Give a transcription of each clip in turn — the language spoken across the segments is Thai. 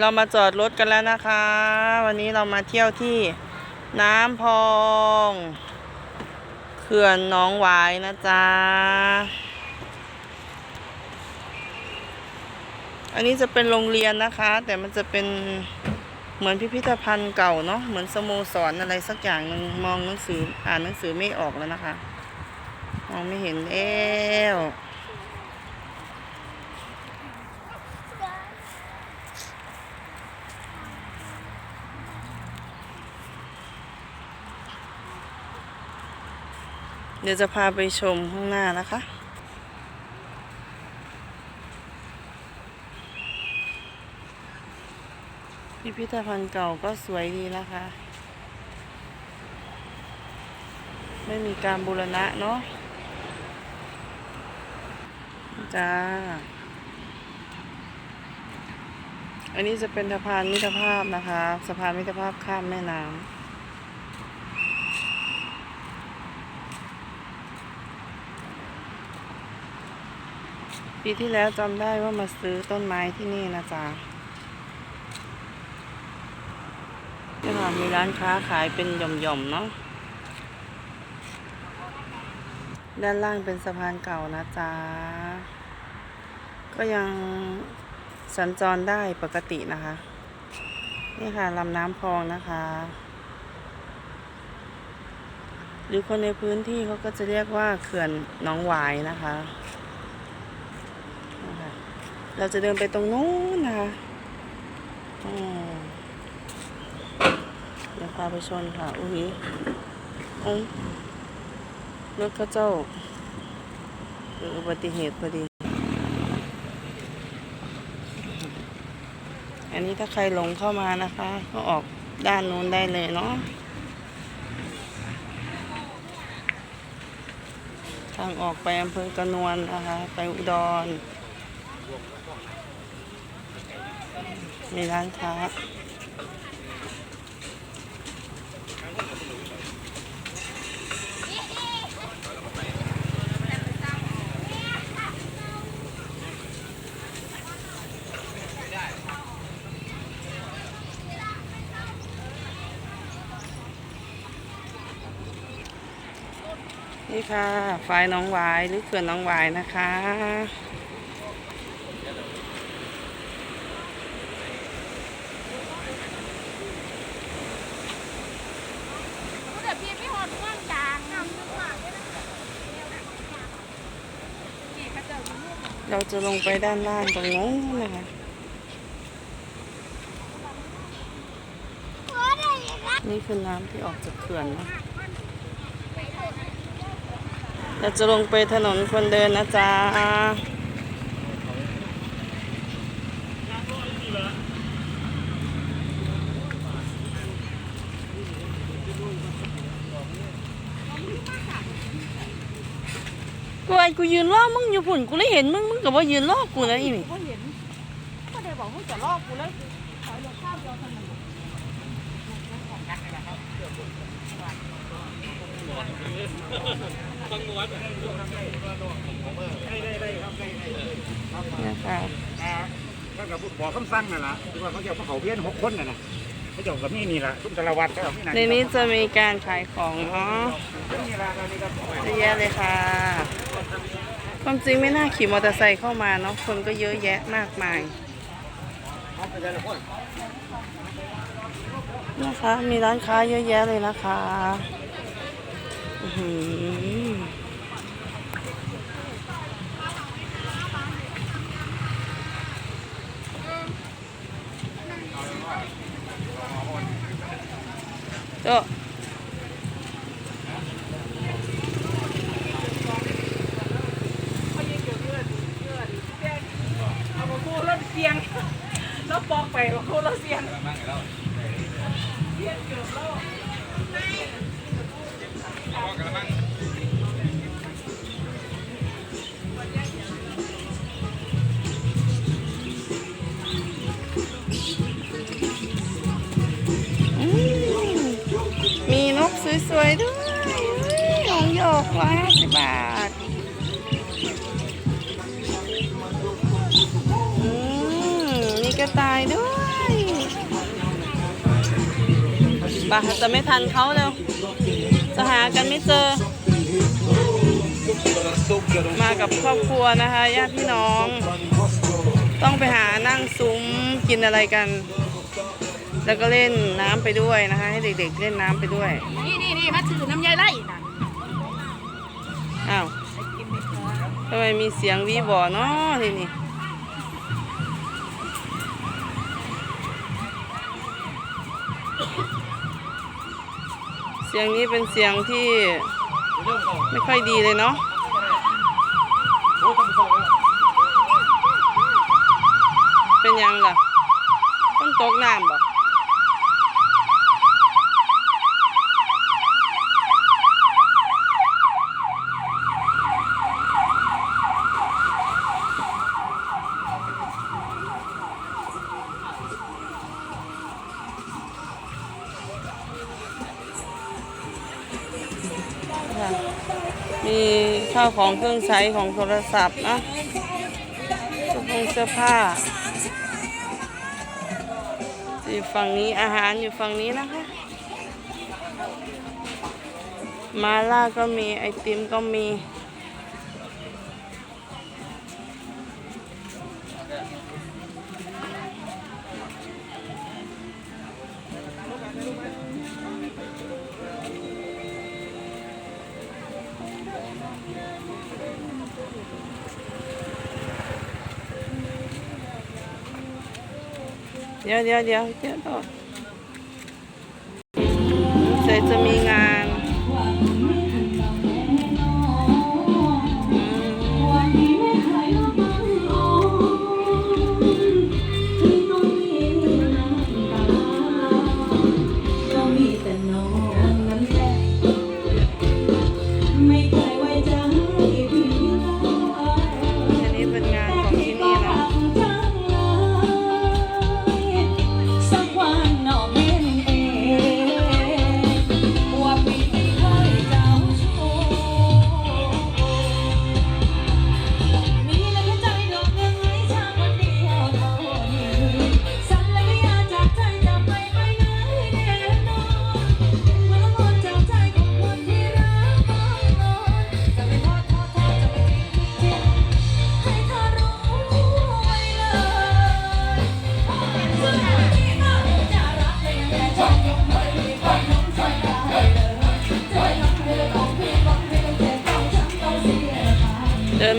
เรามาจอดรถกันแล้วนะคะ วันนี้เรามาเที่ยวที่น้ำพองเขื่อนน้องหวายนะจ๊ะ อันนี้จะเป็นโรงเรียนนะคะ แต่มันจะเป็นเหมือนพิพิธภัณฑ์เก่าเนาะเหมือนสโมสรอะไรสักอย่างนึงมองหนังสืออ่านหนังสือไม่ออกแล้วนะคะ มองไม่เห็นแล้วเดี๋ยวจะพาไปชมข้างหน้านะคะ พิพิธภัณฑ์เก่าก็สวยดีนะคะ ไม่มีการบูรณะเนาะจ้า อันนี้จะเป็นสะพานมิตรภาพนะคะ สะพานมิตรภาพข้ามแม่น้ำ ปีที่แล้วจำได้ว่ามาซื้อต้นไม้ที่นี่นะจ๊ะนี่ค่ะมีร้านค้าขายเป็นหย่อมๆเนาะ ด้านล่างเป็นสะพานเก่านะจ๊ะ ก็ยังสัญจรได้ปกตินะคะ นี่ค่ะลำน้ำพองนะคะ หรือคนในพื้นที่เขาก็จะเรียกว่าเขื่อนน้องหวายนะคะ เราจะเดินไปตรงนู้นนะคะอืมเดี๋ยวพาไปชนค่ะ อุ้ยอุ้ยรถเข้าเจ้าเกิดอุบัติเหตุพอดี อันนี้ถ้าใครหลงเข้ามานะคะ ก็ออกด้านนู้นได้เลยเนาะทางออกไปอำเภอกระนวลนะคะ ไปอุดร มีร้านค้านี่ค่ะฝายหน้องวายหรือเขื่อนน้องวายนะคะ เดี๋ยวพี่ไม่หอดว่างยางนำนึกว่าไม่ได้กี่กระเจิงลูก เราจะลงไปด้านล่างตรงนู้นนะคะนี่คือน้ำที่ออกจากเขื่อนนะเราจะลงไปถนนคนเดินนะจ๊ะ กูไอ้กูยืนรอมึงอยู่ผุ่นกูเลยเห็นมึงมึงกับว่ายืนรอกูนะอีนี่ก็เห็นก็ได้บอกมึงจะลอกกูเลยถอยรถข้ามเดียวถนนนะคะ ท่านกับบอกคำสั่งนั่นแหละคือว่าเขาจะเอาเขาเพี้ยนหกคนน่ะนะ เขาจะเอากับนี่นี่แหละทุ่มตะละวัดเขาเอาที่ไหนในนี้จะมีการขายของเนาะนี่แหละนี่ครับเยอะแยะเลยค่ะ ความจริงไม่น่าขี่มอเตอร์ไซค์เข้ามาเนาะคนก็เยอะแยะมากมายนะคะมีร้านค้าเยอะแยะเลยนะคะ อื้อหือโตะ เอามาคู่รถเสียงแล้วปอกไปมาคู่รถเสียง อื มีนกสวยๆด้วยของโยกร้อยห้าสิบบาท ปะจะไม่ทันเขาแล้วจะหากันไม่เจอ มากับครอบครัวนะคะญาติพี่น้อง ต้องไปหานั่งซุ้มกินอะไรกัน แล้วก็เล่นน้ำไปด้วยนะคะ ให้เด็กๆเล่นน้ำไปด้วย นี่นี่นี่มาถือน้ำยายไล่น่ะอ้าวทำไมมีเสียงวีบอเนาะทีนี่ สียงนี้เป็นเสียงที่ไม่ค่อยดีเลยเนาะเป็นยังล่ะ ต้องตกน้ำบ่ ข้าวของเครื่องใช้ของโทรศัพท์นะเสื้อผงเสื้อผ้าอยู่ฝั่งนี้อาหารอยู่ฝั่งนี้นะคะ มาล่าก็มีไอติมก็มี เดี๋ยวเดี๋ยวเดี๋ยวเดี๋ยวต่อ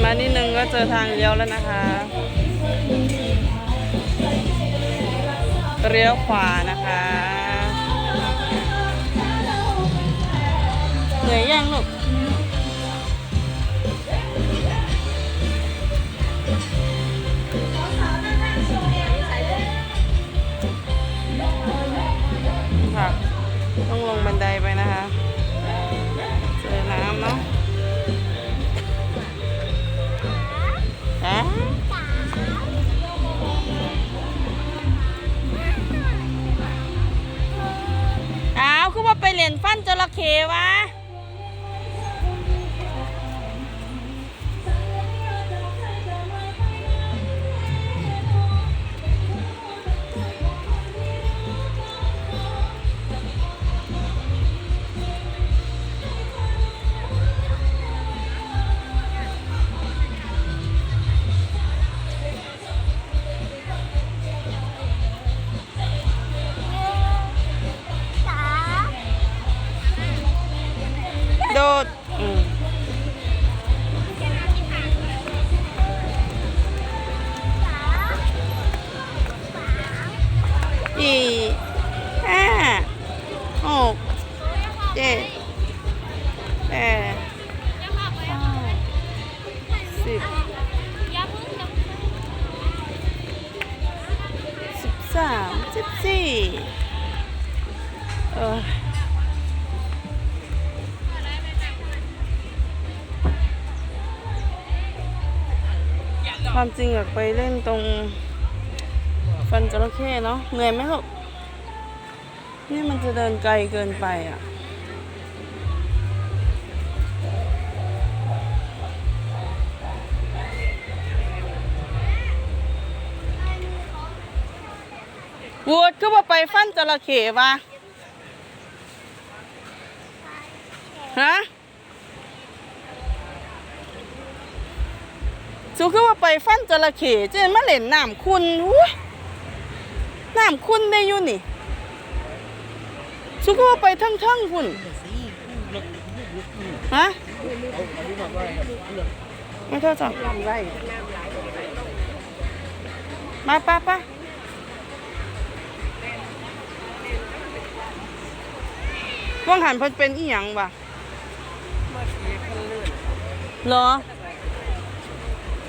มานิดนึงก็เจอทางเลี้ยวแล้วนะคะเลี้ยวขวานะคะเหนื่อยยังลูก สามสิบสี่เออความจริงอยากไปเล่นตรง ฟันจระเข้เนาะเหนื่อยไหมลูกนี่มันจะเดินไกลเกินไปอะ วูดก็ว่าไปฟันจระเข้วะฮะสูคือว่าไปฟันจระเข้เจะมาเล่นน้ำคุณอุ้ยน้ำคุณได้อยู่นี่สูคือว่าไปทั้งทั้งๆคุณฮะไม่เท่าจ้ะมาป้าป้า ว่างหันเพิ่นเป็นอีหยังบ่ะเหรอ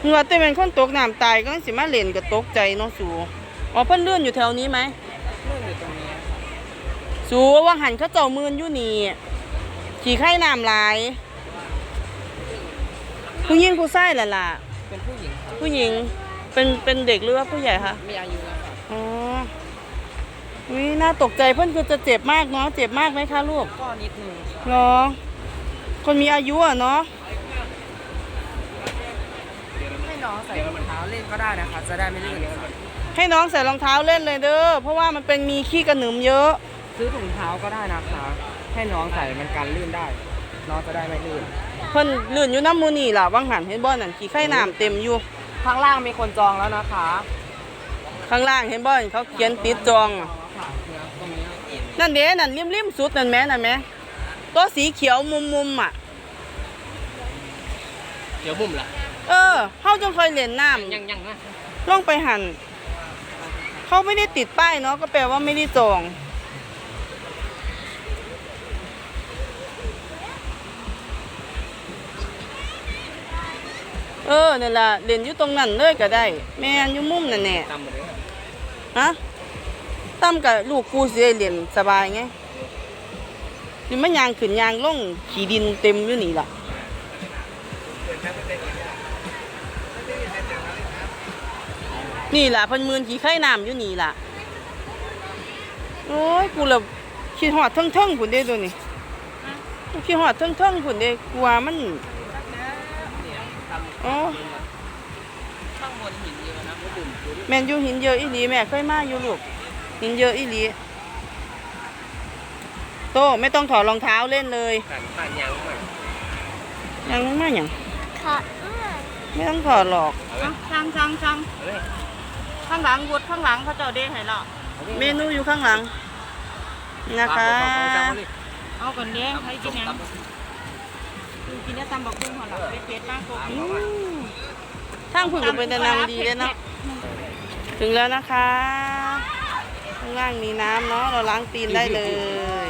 เหงื่อแต่เป็นคนตกน้ำตายก็สิมาเล่นก็ตกใจเนาะสูอ๋อเพิ่นเลื่อนอยู่แถวนี้ไหมสูว่างหันเขาเจ้ามือนอยู่นี่ขี่ไข่น้ำลายผู้หญิงผู้ชายล่ะล่ะเป็นผู้หญิงผู้หญิงเป็นเป็นเด็กหรือว่าผู้ใหญ่คะมีอายุแล้วครับอ๋ อวิน่าตกใจเพื่อนคือจะเจ็บมากเนาะเจ็บมากไหมคะลูกก็นิดนึงเหรอคนมีอายุอะเนาะให้น้องใส่รองเท้าเล่นก็ได้นะคะ จะได้ไม่ลื่นครับให้น้องใส่รองเท้าเล่นเลยเด้อเพราะว่ามันเป็นมีขี้กระหนึมเยอะ ซื้อถุงเท้าก็ได้นะคะ ให้น้องใส่มันกันลื่นได้ น้องจะได้ไม่ลื่นเพิ่นลื่นอยู่น้ำมูนี่ล่ะวังหันเห็นบ่อนั่นขี้ไข่น้ำเต็มอยู่ข้างล่างมีคนจองแล้วนะคะ ข้างล่างเห็นบ่อนเขาเขียนติดจองค่ะตรงนี้เอ็ นนั่นเด้นั่นริมริมๆสุดนั่นแหม่นั่นแหม่ตัวสีเขียวมุมมุมๆอะ เดี๋ยวบุ่มล่ะเออเฮาจังเคยเล่นน้ำยังยังนะล่องไปหันเขาไม่ได้ติดป้ายเนาะก็แปลว่าไม่ได้จองเออนี่นล่ะเล่นอยู่ตรงนั้นเลยก็ได้ แม่นอยู่มุมนั่นแน่ตามหมดเลยครับฮะ ตั้มกับลูกกูสิได้เล่นสบายไงนี่มันยางขึ้นยางล่องขี่ดินเต็มอยู่นี่ล่ะนี่ล่ะเพันมืนขี่ไข่น้ำอยู่นี่ล่ะโอ้ยกูเลยคิดหอดเทิงๆผุนเด้ตัวนี้กูคิดหอดเทิงๆผุนเด้กลัวมันโอ้ข้างบนหินเยอะนะบุ่มแมนอยู่หินเยอะอีหลีแม่เคยมาอยู่ลูก หินเยอะอีหลีโตไม่ต้องถอดรองเท้าเล่นเลยกันผ่านยังมายังมาอย่างค่ะไม่ต้องถอดหรอกเอาเลยจังจังจังเอาเลยข้างหลังวุดข้างหลังเขาเจ้าเด้ให้เราเมนูอยู่ข้างหลังนี่นะคะเอาก่อนเด้ให้กินยังกินได้ตำบักหุ่งหัวหลังเป็ดๆมากโกอืมทางผุนก็เป็นแต่นำดีเลยเนาะถึงแล้วนะคะ ข้างล่างมีน้ำเนาะเราล้างตีนได้เลย